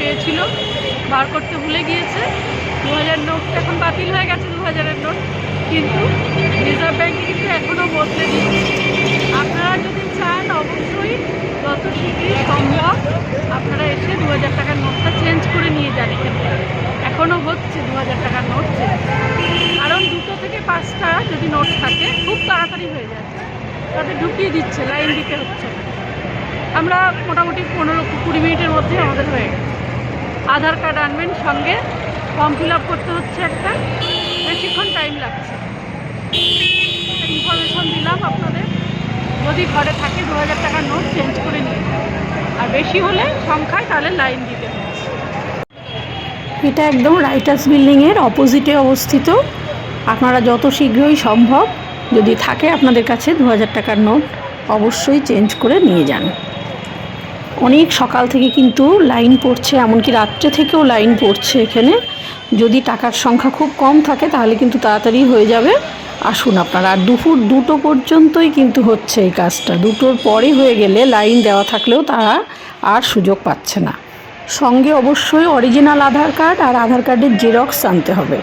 পেয়েছিল, বার করতে ভুলে গিয়েছে। দু হাজার নোট এখন বাতিল হয়ে গেছে দু হাজারের নোট, কিন্তু রিজার্ভ ব্যাঙ্কে কিন্তু এখনও বদলে দিচ্ছে আপনারা যদি চান, অবশ্যই যত শীঘ্রই সম্ভব আপনারা এসে দু হাজার টাকার নোটটা চেঞ্জ করে নিয়ে যান এখান। থেকে এখনও হচ্ছে দু হাজার টাকার নোট চেঞ্জ। কারণ দুটো থেকে পাঁচটা যদি নোট থাকে, খুব তাড়াতাড়ি হয়ে যাচ্ছে তাতে ঢুকিয়ে দিচ্ছে, লাইন দিতে হচ্ছে না। আমরা মোটামুটি পনেরো কুড়ি মিনিটের মধ্যে আমাদের হয়ে গেছে। আধার কার্ড আনবেন সঙ্গে, ফর্ম ফিল করতে হচ্ছে একটা। বেশিক্ষণ টাইম লাগছে। ইনফরমেশন দিলাম আপনাদের। যদি ঘরে থাকে দু হাজার টাকার নোট চেঞ্জ করে নিয়ে। আর বেশি হলে সংখ্যায় তাহলে লাইন দিতে এটা একদম রাইটার্স বিল্ডিংয়ের অপোজিটে অবস্থিত। আপনারা যত শীঘ্রই সম্ভব যদি থাকে আপনাদের কাছে দু হাজার টাকার নোট অবশ্যই চেঞ্জ করে নিয়ে যান। অনেক সকাল থেকে কিন্তু লাইন পড়ছে, এমনকি রাত্রে থেকেও লাইন পড়ছে এখানে। যদি টাকার সংখ্যা খুব কম থাকে, তাহলে কিন্তু তাড়াতাড়ি হয়ে যাবে। আসুন আপনারা আর দুপুর দুটো পর্যন্তই কিন্তু হচ্ছে এই কাজটা। দুটোর পরে হয়ে গেলে লাইন দেওয়া থাকলেও তারা আর সুযোগ পাচ্ছে না। সঙ্গে অবশ্যই অরিজিনাল আধার কার্ড আর আধার কার্ডের জেরক্স আনতে হবে।